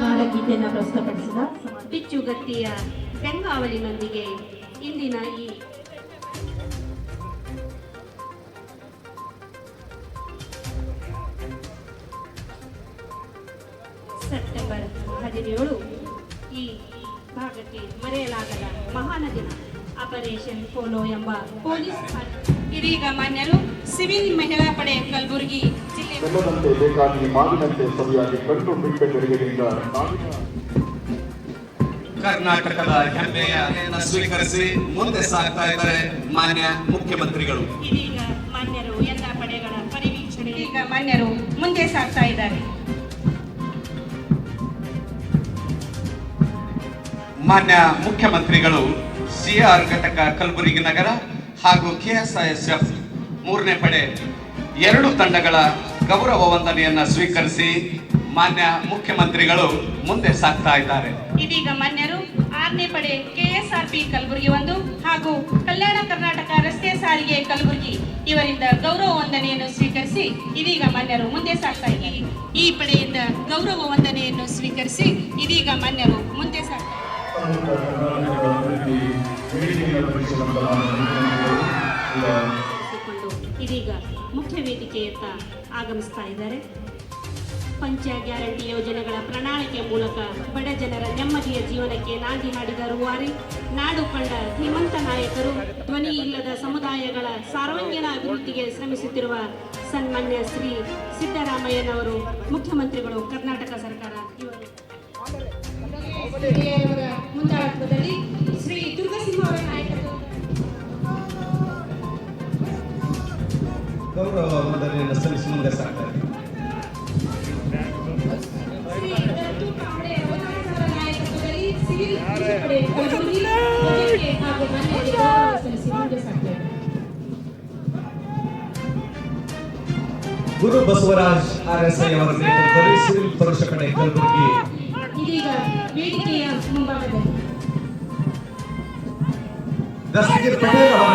ನಾಡಗೀತೆಯನ್ನು ಪ್ರಸ್ತುತಪಡಿಸಿದ ಬಿಚ್ಚುಗತ್ತಿಯ ಬೆಂಗಾವಲಿನೊಂದಿಗೆ ಇಂದಿನ ಈ ಸೆಪ್ಟೆಂಬರ್ ಹದಿನೇಳು ಈ ಭಾಗಕ್ಕೆ ಮರೆಯಲಾಗದ ಮಹಾನ ದಿನ. ಆಪರೇಷನ್ ಪೋಲೋ ಎಂಬ ಪೊಲೀಸ್ ಇದೀಗ ಮಾನ್ಯರು ಸಿವಿಲ್ ಮಹಿಳಾ ಪಡೆ ಕಲಬುರಗಿ ಜಿಲ್ಲೆ ಬೆಲ್ಲದಂತೆ ಬೇಕಾಗಿ ಮಾವಿನಂತೆ ಸವಿಯಾಗಿ ಕಣ್ಣು ಬಿಟ್ಟೆ ಕರ್ನಾಟಕದ ಹೆಮ್ಮೆಯ ಸ್ವೀಕರಿಸಿ ಮುಂದೆ ಸಾಗ್ತಾ ಇದ್ದಾರೆ ಮಾನ್ಯ ಮುಖ್ಯಮಂತ್ರಿಗಳು. ಇದೀಗ ಮಾನ್ಯರು ಎಲ್ಲ ಪಡೆಗಳ ಪರಿವೀಕ್ಷಣೆ ಈಗ ಮಾನ್ಯರು ಮುಂದೆ ಸಾಗ್ತಾ ಇದ್ದಾರೆ. ಮಾನ್ಯ ಮುಖ್ಯಮಂತ್ರಿಗಳು ಸಿಆರ್ ಘಟಕ ಕಲಬುರಗಿ ನಗರ ಹಾಗೂ ಕೆಎಸ್ಐಎಸ್ಎಫ್ ಮೂರನೇ ಪಡೆ ಎರಡು ತಂಡಗಳ ಗೌರವ ವಂದನೆಯನ್ನ ಸ್ವೀಕರಿಸಿ ಮಾನ್ಯ ಮುಖ್ಯಮಂತ್ರಿಗಳು ಮುಂದೆ ಸಾಗ್ತಾ ಇದ್ದಾರೆ. ಇದೀಗ ಮಾನ್ಯರು ಆರನೇ ಪಡೆ ಕೆಎಸ್ಆರ್ಪಿ ಕಲಬುರಗಿ ಒಂದು ಹಾಗೂ ಕಲ್ಯಾಣ ಕರ್ನಾಟಕ ರಸ್ತೆ ಸಾರಿಗೆ ಕಲಬುರಗಿ ಇವರಿಂದ ಗೌರವ ವಂದನೆಯನ್ನು ಸ್ವೀಕರಿಸಿ ಇದೀಗ ಮಾನ್ಯರು ಮುಂದೆ ಸಾಗ್ತಾ ಇದ್ದಾರೆ. ಈ ಪಡೆಯಿಂದ ಗೌರವ ವಂದನೆಯನ್ನು ಸ್ವೀಕರಿಸಿ ಇದೀಗ ಮಾನ್ಯರು ಮುಂದೆ ಸಾಗ್ತಾ ಇದೀಗ ಮುಖ್ಯ ವೇದಿಕೆಯತ್ತ ಆಗಮಿಸ್ತಾ ಇದ್ದಾರೆ. ಪಂಚ ಗ್ಯಾರಂಟಿ ಯೋಜನೆಗಳ ಪ್ರಣಾಳಿಕೆ ಮೂಲಕ ಬಡ ಜನರ ನೆಮ್ಮದಿಯ ಜೀವನಕ್ಕೆ ನಾಂದಿ ಹಾಡಿದ ರೂವಾರಿ ನಾಡು ಕಂಡ ಧೀಮಂತ ನಾಯಕರು ಧ್ವನಿ ಇಲ್ಲದ ಸಮುದಾಯಗಳ ಸಾರ್ವಾಂಗೀಣ ಅಭಿವೃದ್ಧಿಗೆ ಶ್ರಮಿಸುತ್ತಿರುವ ಸನ್ಮಾನ್ಯ ಶ್ರೀ ಸಿದ್ದರಾಮಯ್ಯನವರು ಮುಖ್ಯಮಂತ್ರಿಗಳು ಕರ್ನಾಟಕ ಸರ್ಕಾರ. ಇವರು ಮುಂದಾಳತ್ವದಲ್ಲಿ ಸಾಗ್ತಾ ಇದೆ. ಗುರು ಬಸವರಾಜ್ ಆರ್ಎಸ್ಐ ಅವರ ನೇತೃತ್ವದಲ್ಲಿ ಸಿವಿಲ್ ಪುರುಷ ಪಡೆ ಕಲಬುರಗಿ ಇದೀಗ ವೇದಿಕೆಯ ಮುಂಭಾಗದಲ್ಲಿ ದಸ್ತಗಿರ್ ಪಟೇಲ್ ಅವರ